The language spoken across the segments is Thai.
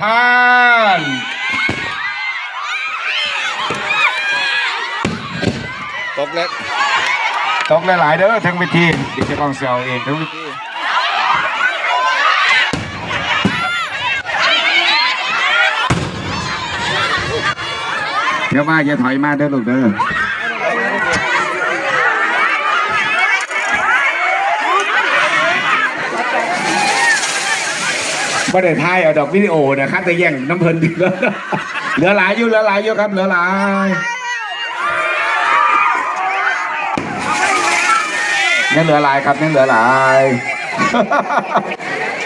ผ่านตกแล้วตกหลายๆเด้อทั้งเวทีเดี๋ยวจะกองเสียวเองทั้งเวทีเดี๋ยวมาอย่าถอยมาเด้อลูกเด้อ ไม่ได้ถ่ายเอาดอกวิดีโอนะครับแต่แย่งน้ำเพลินดีแล้วเหลือหลายอยู่เหลือหลายอยู่ครับเหลือหลายยังเหลือหลายครับยังเหลือหลาย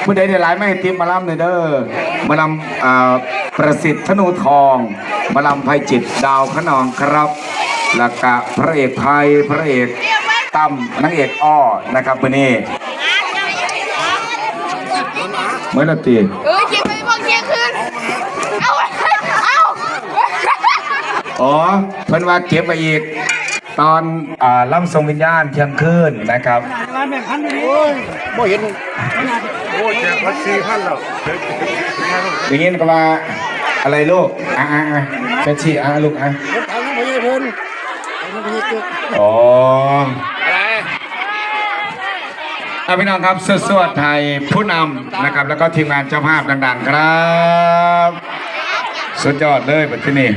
ผู้ใดเดือหลายไม่ให้ทิมมาล่ำเลยเด้อมาลำอ่าประสิทธิ์ธนูทองมาลำไพจิตดาวขนองครับแล้วก็พระเอกไพพระเอกตั้มนางเอกอ้อนะครับวันนี้ เมื่อนาทีเออเชียงไปบอกเชียงคืนเอาเอาอ๋อเพิ่นว่าเก็บไปอีก ตอนอ่าล่ำทรงวิญญาณเที่ยงคืนนะครับบ่เห็นโอ้ยแจกพัดสี่พันแล้วอย่างนี้ก็ว่าอะไรลูกอะอะอะเฟชชี่อะลูกอะทางนั้นบ่ใช่เพิ่นทางนั้นบ่ใช่เกิดอ๋ออะไร อะพี่น้องครับสวดไทยผู้นำนะครับ แล้วก็ทีมงานเจ้าภาพดัง ๆ ครับ สุดยอดเลยแบบที่นี่